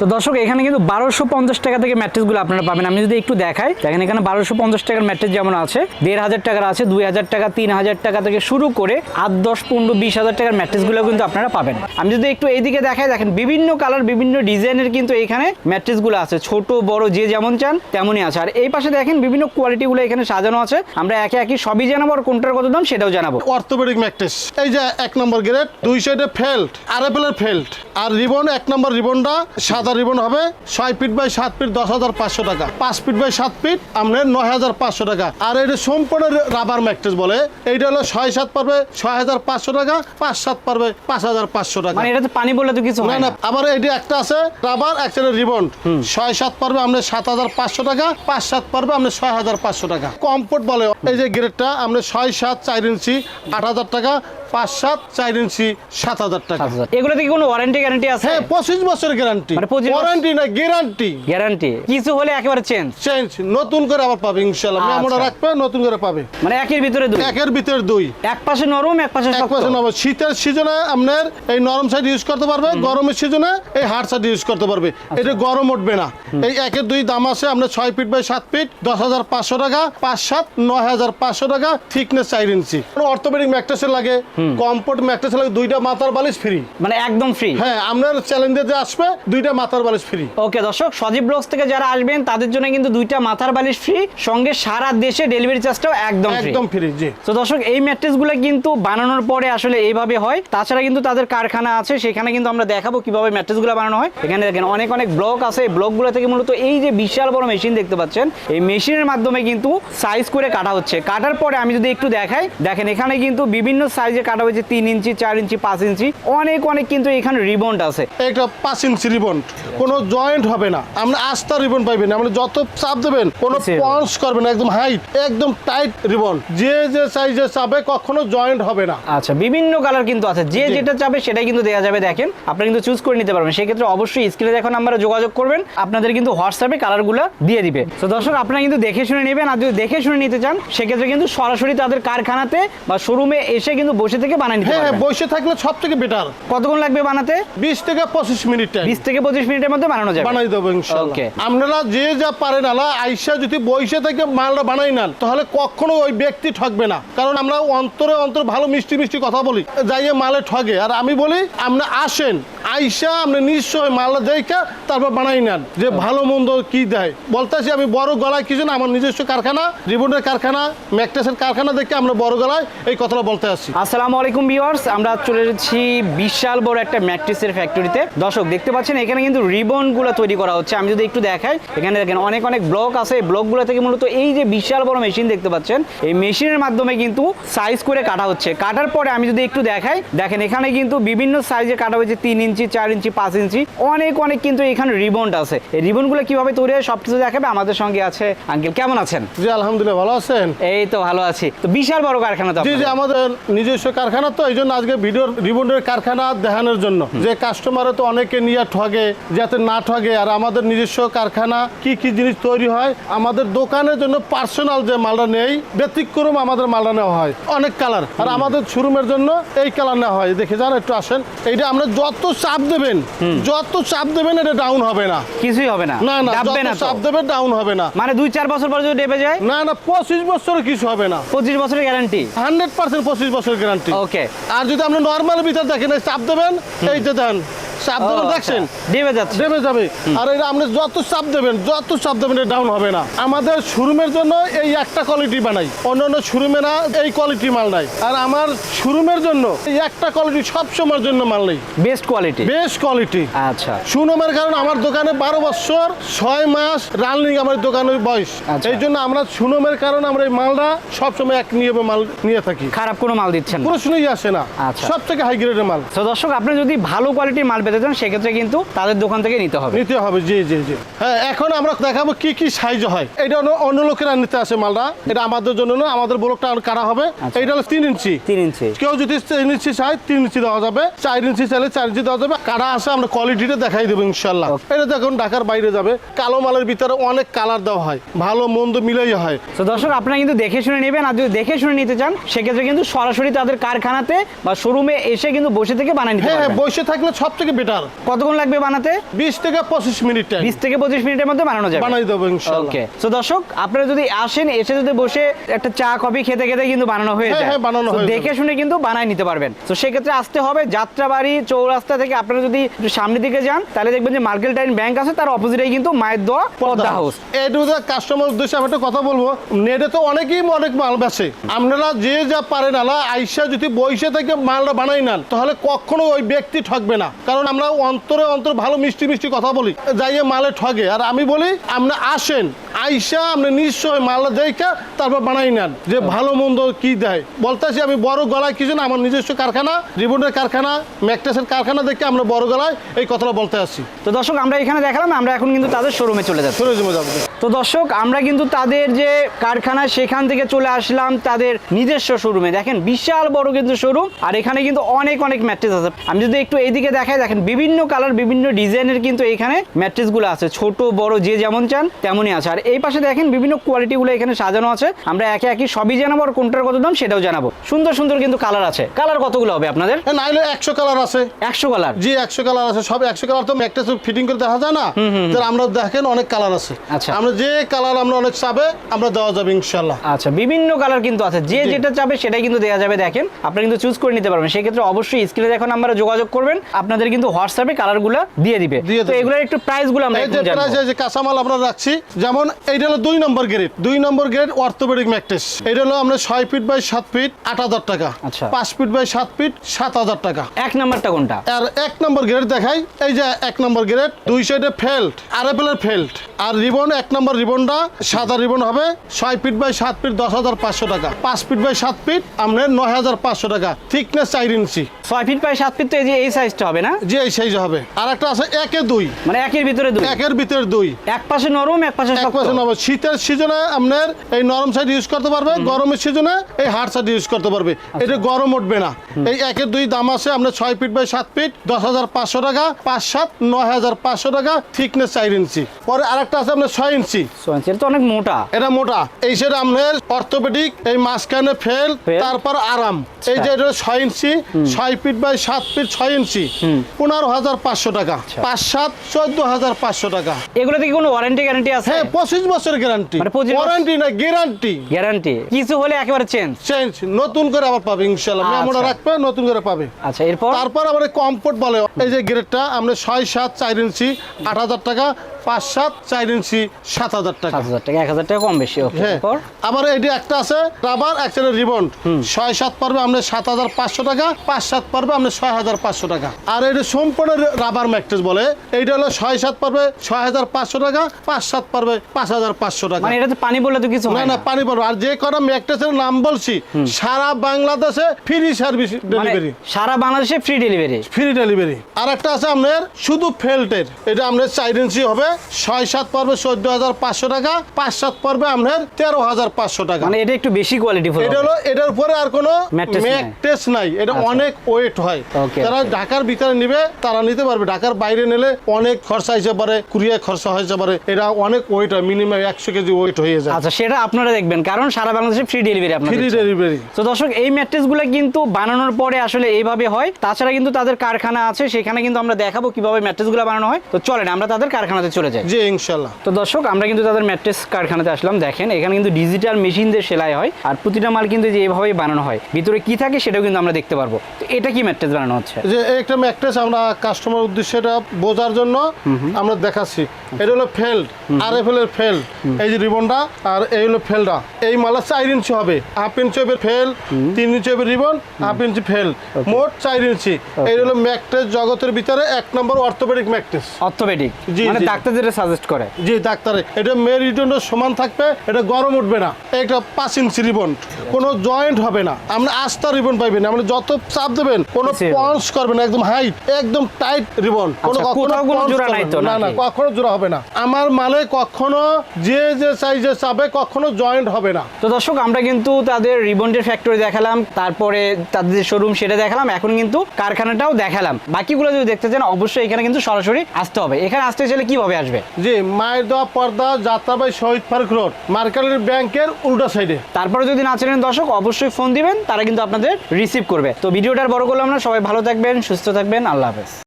তো দর্শক, এখানে কিন্তু বারোশো পঞ্চাশ টাকা থেকে ম্যাট্রেসগুলো আপনারা পাবেন। আমি যদি একটু দেখাই, দেখেন এখানে বারোশো পঞ্চাশ টাকার ম্যাট্রেস যেমন আছে, দেড় হাজার টাকার আছে, দুই হাজার টাকা, তিন হাজার টাকা থেকে শুরু করে আট, দশ, পনেরো, বিশ হাজার টাকার ম্যাট্রেসগুলো কিন্তু আপনারা পাবেন। আমি যদি একটু এইদিকে দেখাই, দেখেন বিভিন্ন কালার, বিভিন্ন ডিজাইনের কিন্তু এখানে ম্যাট্রেসগুলো আছে। ছোট, বড়, যে যেমন চান তেমনই আছে। আর এই পাশে দেখেন বিভিন্ন কোয়ালিটিগুলো এখানে সাজানো আছে। আমরা একে একে সবই জানাব আর কোনটার কত দাম সেটাও জানাব। Orthopedic mattress. এই যে এক নম্বর গ্রেড, দুই সাইডে ফেল্ট আরএফএলের ফেল্ট আর রিবন এক নম্বর রিবনটা সাদা রিবন হবে ছয় ফিট বাই সাত ফিট দশ হাজার পাঁচশো টাকা। পাঁচ ফিট বাই সাত ফিট আপনার নয় হাজার পাঁচশো টাকা। আর এটা সম্পূর্ণ রাবার ম্যাট্রেস বলে। এইটা হলো ছয় সাত পারবে ছয় হাজার পাঁচশো টাকা পাঁচ সাত পারবে পাঁচ হাজার পাঁচশো টাকা। এটা এটাতে পানি বলে তো কিছু না না। আবার এটি একটা আছে রাবার একটা রিবন ছয় সাত পারবে আপনার সাত হাজার পাঁচশো টাকা পাঁচ সাত পারবে আপনার ছয় হাজার পাঁচশো টাকা। কমফোর্ট বলে এই যে গ্রেডটা আপনার ছয় সাত চার ইঞ্চি আট হাজার টাকা পাঁচ সাত চার ইঞ্চি সাত হাজার টাকা। এগুলোতে কি কোনো ওয়ারেন্টি গ্যারান্টি আছে? হ্যাঁ পঁচিশ বছরের গ্যারান্টি মানে 25 বছর- ওয়ারেন্টি না গ্যারান্টি গ্যারান্টি কিছু হলে একেবারে চেঞ্জ চেঞ্জ নতুন করে আবার পাবে ইনশাল্লাহ আচ্ছা। মেমোটা রাখবে নতুন করে পাবে। মানে একের ভিতরে দুই। একের ভিতরে দুই। এক পাশে নরম এক পাশে এক পাশে নেব শীতের সিজনে আপনার এই নরম সাইড ইউজ করতে পারবে গরমের সিজনে এই হার্ড সাইড ইউজ করতে পারবে। আচ্ছা। এটা গরম উঠবে না। এই একের দুই দাম আছে আপনার ছয় ফিট বাই সাত ফিট দশ হাজার পাঁচশো টাকা পাঁচ সাত নয় হাজার পাঁচশো টাকা থিকনেস চার ইঞ্চি। অর্থোপেডিক ম্যাট্রেসের লাগে? কমফোর্ট ম্যাট্রেসের লাগে দুইটা মাথার বালিশ ফ্রি মানে একদম ফ্রি হ্যাঁ আপনার চ্যালেঞ্জে যে আসবে দুইটা মাথার বালিশ ফ্রি ওকে দর্শক সজীব ব্লগস থেকে যারা আসবেন তাদের জন্য কিন্তু দুইটা মাথার বালিশ ফ্রি সঙ্গে সারা দেশে ডেলিভারি চার্জটাও একদম ফ্রি একদম ফ্রি জি। তো দর্শক এই ম্যাট্রেসগুলো কিন্তু বানানোর পরে আসলে এইভাবে হয়। তাছাড়া কিন্তু তাদের কারখানা আছে সেখানে কিন্তু আমরা দেখাবো কীভাবে ম্যাট্রেসগুলো বানানো হয়। এখানে দেখেন অনেক অনেক ব্লক আছে। এই ব্লকগুলো থেকে মূলত এই যে বিশাল বড় মেশিন দেখতে পাচ্ছেন এই মেশিনের মাধ্যমে কিন্তু সাইজ করে কাটা হচ্ছে। কাটার পরে আমি যদি একটু দেখাই দেখেন এখানে কিন্তু বিভিন্ন সাইজে কাটা হয়েছে তিন ইঞ্চি চার ইঞ্চি পাঁচ ইঞ্চি। অনেক অনেক কিন্তু এখানে রিবন্ড আছে। একটা পাঁচ ইঞ্চি রিবন কোনো জয়েন্ট হবে না। আপনি আস্থা রিবন পাইবেন আপনি যত চাপ দেবেন কোনো। পঞ্চ করবে না। একদম হাইট একদম টাইট রিবন যে যে সাইজে চাপে কখনো জয়েন্ট হবে না। আচ্ছা বিভিন্ন কালার কিন্তু আছে। যে যেটা চাবে সেটাই কিন্তু দেওয়া যাবে দেখেন। আপনারা কিন্তু চুজ করে নিতে পারবেন। সেক্ষেত্রে অবশ্যই স্ক্রিনে দেখো নাম্বারে যোগাযোগ করবেন। আপনাদের কিন্তু হোয়াটসঅ্যাপে কালারগুলো দিয়ে দিবে। তো দর্শক আপনারা কিন্তু দেখে শুনে নেবেন। আর যদি দেখে শুনে নিতে চান সেক্ষেত্রে কিন্তু সরাসরি তাদের কারখানাতে বা শোরুমে এসে কিন্তু বসে থেকে বানাই নিতে হ্যাঁ হ্যাঁ বসে থাকলে সব থেকে বেটার কতক্ষণ লাগবে বানাতে? বিশ থেকে পঁচিশ মিনিট টাইম বিশ থেকে পঁচিশ মিনিটের মধ্যে বানানো যাবে। বানাই দেবো ইনশাআল্লাহ। ওকে আপনারা যে যা পারেন আলা আইসা যদি বসে থেকে মালটা বানাই নেন তাহলে কখনো ওই ব্যক্তি ঠকবে না। কারণ আমরা অন্তরে অন্তর ভালো মিষ্টি মিষ্টি কথা বলি যাইয়ে মালে ঠকে আর আমি বলি আপনি আসেন আইসা আপনি নিশ্চয় মালটা দেখা তারপর বানাই নেন। যে ভালো মন্দ কি দেয়। বলতেছি আমি বড় গলায় কিছু না আমার নিজস্ব কারখানা রিবনের কারখানা ম্যাকটাসের কারখানা দেখে আমরা বড় গলায় এই কথাটা বলতে আসছি। আসসালামু আলাইকুম ভিউয়ার্স আমরা চলে এসেছি বিশাল বড় একটা ম্যাট্রিক্সের ফ্যাক্টরিতে দর্শক দেখতে পাচ্ছেন এখানে কিন্তু রিবনগুলো তৈরি করা হচ্ছে। আমি যদি একটু দেখাই এখানে দেখেন অনেক অনেক ব্লক আছে। এই ব্লকগুলো থেকে মূলত এই যে বিশাল বড় মেশিন দেখতে পাচ্ছেন এই মেশিনের মাধ্যমে কিন্তু সাইজ করে কাটা হচ্ছে। কাটার পরে আমি যদি একটু দেখাই দেখেন এখানে কিন্তু বিভিন্ন সাইজে কাটা হয়েছে তিন ইঞ্চি চার ইঞ্চি পাঁচ ইঞ্চি অনেক অনেক কিন্তু এখানে রিবন আছে। এই রিবনগুলো কীভাবে তৈরি হয় সব কিছু দেখাবে। আমাদের সঙ্গে আছে আঙ্কেল। কেমন আছেন? জি আলহামদুলিল্লাহ ভালো আছেন? এই তো ভালো আছি। তো বিশাল বড় কারখানা তো জি জি আমাদের নিজস্ব কারখানা তো এই জন্য আজকে ভিডিওর রিবনের কারখানা দেখানোর জন্য। যে কাস্টমারে তো অনেকে নিয়ে ঠগে যাতে না ঠগে আর আমাদের নিজস্ব কারখানা কি কি জিনিস তৈরি হয় আমাদের দোকানের জন্য পার্সোনাল যে মালটা নেই ব্যতিক্রম আমাদের মালটা নেওয়া হয়। অনেক কালার আর আমাদের শোরুমের জন্য এই কালার নেওয়া হয়। দেখে যান একটু আসেন। এইটা আমরা যত চাপ দেবেন। যত চাপ দেবেন এটা ডাউন হবে না। কিছুই হবে না। না না যত চাপ দেবেন ডাউন হবে না। মানে দুই চার বছর পর যদি ডেবে যায়? না না পঁচিশ বছর কিছু হবে না। পঁচিশ বছরের গ্যারান্টি হান্ড্রেড পার্সেন্ট পঁচিশ বছরের গ্যারান্টি ওকে আর যদি আপনি নর্মাল ভিতর দেখেন চাপ দেবেন এই যে দেন চাপ দেবেন দেখছেন? ডেবে যাচ্ছে। দেবে যাবে। আর এটা আপনি যত চাপ দেবেন যত চাপ দেবেন এটা ডাউন হবে না। আমাদের শোরুমের জন্য এই একটা কোয়ালিটি বানাই। অন্যান্য শোরুমেরা এই কোয়ালিটি মাল নাই। আর আমার শোরুমের জন্য এই একটা কোয়ালিটি সব সময়ের জন্য মাল নেই। বেস্ট কোয়ালিটি বেস্ট কোয়ালিটি আচ্ছা। সুনামের কারণ আমার দোকানে বারো বছর ছয় মাস রানিং আমার দোকানের বয়স। আচ্ছা। এই জন্য আমরা সুনামের কারণ আমরা এই মালটা সবসময় এক নিয়মে মাল নিয়ে থাকি। খারাপ কোনো মাল দিচ্ছেন না। প্রশ্নই আসে না। আচ্ছা। সব থেকে হাই গ্রেডের মাল। তো দর্শক আপনি যদি ভালো কোয়ালিটির মাল পেতে চান সেক্ষেত্রে কিন্তু তাদের দোকান থেকে নিতে হবে। নিতে হবে জি জি জি। হ্যাঁ এখন আমরা দেখাবো কি কি সাইজ হয়। এটা অন্য- লোকেরা নিতে আসে মালটা। এটা আমাদের জন্য না আমাদের ব্লকটা আর কারা হবে। আচ্ছা। এটা হলো তিন ইঞ্চি। তিন ইঞ্চি। কেউ যদি তিন ইঞ্চি চায় তিন ইঞ্চি দেওয়া যাবে। চার ইঞ্চি চাইলে চার ইঞ্চি দেওয়া যাবে। কারা আসে আমরা কোয়ালিটিটা দেখাই দেবো ইনশাল্লাহ. এটা দেখুন ঢাকার বাইরে যাবে। কালো মালের ভিতরে অনেক কালার দেওয়া হয়। ভালো মন্দ মিলাই হয়। তো দর্শক আপনারা কিন্তু দেখে শুনে নেবেন আর যদি দেখে শুনে নিতে চান সেক্ষেত্রে কিন্তু সরাসরি তাদের কারখানাতে বা শোরুমে এসে কিন্তু বসে থেকে বানিয়ে নিতে হ্যাঁ হ্যাঁ বসে থাকলে সব থেকে বেটার। কতক্ষণ লাগবে বানাতে? বিশ থেকে পঁচিশ মিনিট টাইম বিশ থেকে পঁচিশ মিনিটের মধ্যে বানানো যাবে। বানাই দেবো ইনশাল্লাহ। ওকে তো দর্শক আপনারা যদি আসেন এসে যদি বসে একটা চা কফি খেতে খেতে কিন্তু বানানো হয়ে হ্যাঁ, যায়। হ্যাঁ, বানানো হয়ে দেখে শুনে কিন্তু বানাই নিতে পারবেন। তো সেক্ষেত্রে আসতে হবে যাত্রাবাড়ি চৌরাস্তা থেকে। আপনারা যদি সামনের দিকে যান তাহলে দেখবেন যে মার্কেলটাইন ব্যাংক আছে তার অপোজিটেই কিন্তু মায়ের দোয়া পদ্মা হাউস এইটু কাস্টমার উদ্দেশ্যে আমি একটা কথা বলব নেটে তো অনেকেই অনেক মাল বেছে আপনারা যে যা পারেন আলা আইসা যদি বইসে থেকে মালটা বানাই নেন তাহলে কখনো ওই ব্যক্তি ঠকবে না। কারণ আমরা অন্তরে অন্তর ভালো মিষ্টি মিষ্টি কথা বলি। যাইয়ে মালে ঠগে। আর আমি বলি আপনি আসেন আইসা আপনি নিশ্চয় মাল দেখা তারপর বানাই নেন। যে ভালো মন্দ কি দেয়। বলতেছি আমি বড় গলায় কিছু না আমার নিজস্ব কারখানা রিবনের কারখানা ম্যাকটাসের কারখানা দেখে আমরা বড় গলায় এই কথাটা বলতে আসছি। তো দর্শক আমরা এখানে দেখালাম আমরা এখন কিন্তু তাদের শোরুমে চলে যাচ্ছি। শোরুমে যাব। তো দর্শক আমরা কিন্তু তাদের যে কারখানা সেখান থেকে চলে আসলাম তাদের নিজস্ব শোরুমে দেখেন বিশাল বড় কিন্তু শোরুম আর এখানে কিন্তু অনেক অনেক ম্যাট্রেস আছে। আমি যদি একটু এইদিকে দেখাই দেখেন বিভিন্ন কালার বিভিন্ন ডিজাইনের কিন্তু এখানে ম্যাট্রেসগুলো আছে। ছোট বড় যে যেমন চান তেমনই আছে। আর এই পাশে দেখেন বিভিন্ন কোয়ালিটিগুলো এখানে সাজানো আছে। আমরা একে একই সবই জানাব আর কোনটার কত দাম সেটাও জানাব। সুন্দর সুন্দর কিন্তু কালার আছে। কালার কতগুলো হবে আপনাদের? নাইলে একশো কালার আছে। একশো কালার জি একশো কালার আছে। সব একশো কালার তো একটা ফিটিং করে দেখা যায় না? আমরা দেখেন অনেক কালার আছে। আচ্ছা। আমরা যে কালার আমরা অনেক চাবে আমরা দেওয়া যাবে ইনশাল্লাহ আচ্ছা বিভিন্ন কালার কিন্তু আছে। যে যেটা চাবে সেটাই কিন্তু দেওয়া যাবে দেখেন। আপনারা কিন্তু চুজ করে নিতে পারবেন। সেক্ষেত্রে অবশ্যই স্ক্রিনে দেখুন আমরা যোগাযোগ করবেন। আপনাদের কিন্তু হোয়াটসঅ্যাপে কালারগুলো দিয়ে দিবে। দিয়ে তো। এগুলোর একটু প্রাইসগুলো আমরা এই যে প্রাইস এই যে কাঁচামাল আমরা রাখছি যেমন এইটা হলো দুই নম্বর গ্রেড দুই নম্বর গ্রেড অর্থোপেডিক ম্যাট্রেস। এটা হলো আমরা ছয় ফিট বাই সাত ফিট আট হাজার টাকা। আচ্ছা। পাঁচ ফিট বাই সাত ফিট সাত হাজার টাকা। এক নাম্বারটা কোনটা? আর এক নম্বর গ্রেড দেখাই। এই যে এক নম্বর গ্রেড দুই সাইডে ফেল্ট আর ফেল্ট আর রিবন এক নম্বর রিবনটা সাদা রিবন হবে ছয় ফিট বাই সাত ফিট দশ হাজার পাঁচশো টাকা। পাঁচ ফিট বাই সাত ফিট আপনার নয় হাজার পাঁচশো টাকা। থিকনেস চার ইঞ্চি। ছয় ফিট বাই সাত ফিট তো এই যে এই সাইজটা হবে না? যে এই সাইজ হবে। আর একটা আছে একে দুই। মানে একের ভিতরে দুই? একের ভিতরে দুই। এক পাশে নরম এক পাশে এক পাশে নরম। শীতের সিজনে আপনার এই নরম সাইড ইউজ করতে পারবে গরমের সিজনে এই হার্ড সাইড ইউজ করতে পারবে। এটা গরম উঠবে না। এই একের দুই দাম আছে আপনার ছয় ফিট বাই সাত ফিট দশ হাজার পাঁচশো টাকা পাঁচ সাত নয় হাজার পাঁচশো টাকা থিকনেস চার ইঞ্চি। পরে আরেকটা আছে আপনার ছয় ইঞ্চি। এটা তো অনেক মোটা। এটা মোটা। এই সেটা আপনার অর্থোপেডিক এই মাঝখানে ফেল। তারপর আরাম। এই যে এটা ছয় ইঞ্চি ছয় ফিট বাই সাত ফিট ছয় ইঞ্চি। পনেরো হাজার পাঁচশো টাকা। পাঁচ সাত চোদ্দ হাজার পাঁচশো টাকা। এগুলোতে কি কোনো ওয়ারেন্টি গ্যারান্টি আছে? হ্যাঁ পঁচিশ বছর গ্যারান্টি। মানে 25 বছর? ওয়ারেন্টি না গ্যারান্টি। গ্যারান্টি। কিছু হলে একেবারে চেঞ্জ। চেঞ্জ। নতুন করে আবার পাবে ইনশাল্লাহ আচ্ছা। মেমোটা রাখবে নতুন করে পাবে। আচ্ছা এরপর? তারপর আবার কমফোর্ট বলে এই যে গ্রেডটা আমরা ছয় সাত চার ইঞ্চি আট হাজার টাকা। পাঁচ সাত চার ইঞ্চি সাত হাজার টাকা। সাত হাজার টাকা এক হাজার টাকা কম বেশি হ্যাঁ। আবার এটি একটা আছে রাবার একটা রিবন। ছয় সাত পর্বে আমরা সাত হাজার পাঁচশো টাকা পাঁচ সাত পর্বে আমরা ছয় হাজার পাঁচশো টাকা। আর এটা সম্পূর্ণ রাবার ম্যাট্রেস বলে এইটা হলো ছয় সাত পর্বে ছয় হাজার পাঁচশো টাকা পাঁচ সাত পর্বে পাঁচ হাজার পাঁচশো টাকা। মানে এটাতে পানি বললে তো কিছু না না পানি পড়বে আর যে কটা ম্যাট্রেসের নাম বলছি সারা বাংলাদেশে ফ্রি সার্ভিস ডেলিভারি সারা বাংলাদেশে ফ্রি ডেলিভারি ফ্রি ডেলিভারি আর একটা আছে আপনার শুধু ফেল্টের এটা আপনার চার ইঞ্চি হবে ছয় সাত পর্বে চোদ্দ হাজার পাঁচশো টাকা পাঁচ সাত পর্বে আপনার তেরো হাজার পাঁচশো টাকা। মানে এটা একটু বেশি কোয়ালিটি এটা হলো এটার উপরে আর কোনো। ম্যাট্রেস নাই। এটা আচ্ছা। অনেক ওয়েট হয়। তারা ঢাকার ভিতরে নিবে তারা নিতে পারবে। ঢাকার বাইরে নিলে অনেক খরচা হইতে পারে কুড়িয়ে খরচা হইতে পারে। এটা অনেক ওয়েট হয় মিনিমাম একশো কেজি ওয়েট হয়ে যায়। আচ্ছা সেটা আপনারা দেখবেন কারণ সারা বাংলাদেশে ফ্রি ডেলিভারি আপনারা ফ্রি ডেলিভারি তো দর্শক এই ম্যাট্রেসগুলো কিন্তু বানানোর পরে আসলে এইভাবে হয়। তাছাড়া কিন্তু তাদের কারখানা আছে সেখানে কিন্তু আমরা দেখাবো কীভাবে ম্যাট্রেসগুলো বানানো হয়। তো চলেন আমরা তাদের কারখানাতে চলে যাই জি ইনশাল্লাহ তো দর্শক আমরা কিন্তু তাদের ম্যাট্রেস কারখানাতে আসলাম। দেখেন এখানে কিন্তু ডিজিটাল মেশিন দিয়ে সেলাই হয়। আর প্রতিটা মাল কিন্তু যে এইভাবেই বানানো হয়। ভিতরে কি থাকে সেটাও কিন্তু আমরা দেখতে পারব। তো এটা কি ম্যাট্রেস বানানো হচ্ছে? যে একটা ম্যাট্রেস আমরা কাস্টমার উদ্দেশ্যে এটা বোঝার জন্য আমরা দেখাচ্ছি। এটা হলো ফেল্ড আর এফ এর ফেল্ড এই যে রিবনটা আর এই হলো ফেলটা এই মালা চার ইঞ্চি হবে। হাফ ইঞ্চি হবে ফেল তিন ইঞ্চি হবে রিবন হাফ ইঞ্চি ফেল মোট চার ইঞ্চি। এই হলো ম্যাট্রেস জগতের ভিতরে এক নম্বর অর্থোপেডিক ম্যাট্রেস। অর্থোপেডিক জি, মানে জি। ডাক্তার যেটা সাজেস্ট করে। জি ডাক্তারে এটা মেরুদণ্ড সমান থাকবে এটা গরম উঠবে না। একটা পাঁচ ইঞ্চি রিবন। কোনো জয়েন্ট হবে না। আপনি আস্থা রিবন পাইবেন আপনি যত চাপ দেবেন কোনো পঞ্চ করবে না একদম হাইট একদম টাইট রিবন। কোনো আচ্ছা, কখনো কোথাও কোনো punch জোড়া নাই তো, না। না কখনো জোড়া হবে না। আমার মালে কখনো যে যে সাইজে চাবে কখনো জয়েন্ট হবে না। তো দর্শক আমরা কিন্তু তাদের রিবন্ডের ফ্যাক্টরি দেখালাম তারপরে তাদের যে শোরুম সেটা দেখালাম এখন কিন্তু কারখানাটাও দেখালাম। বাকিগুলো যদি দেখতে চান অবশ্যই এখানে কিন্তু সরাসরি আসতে হবে। এখানে আসতে চাইলে কীভাবে আসবে। জি মায়ের দেওয়া পর্দা যাত্রাবাই শহীদ পার্ক রোড মার্কেটের ব্যাংকের উল্টা সাইডে। তারপরে যদি না চেনেন দর্শক অবশ্যই ফোন দিবেন তারা কিন্তু আপনাদের রিসিভ করবে। তো ভিডিওটার বড় করলাম না সবাই ভালো থাকবেন সুস্থ থাকবেন আল্লাহ হাফেজ।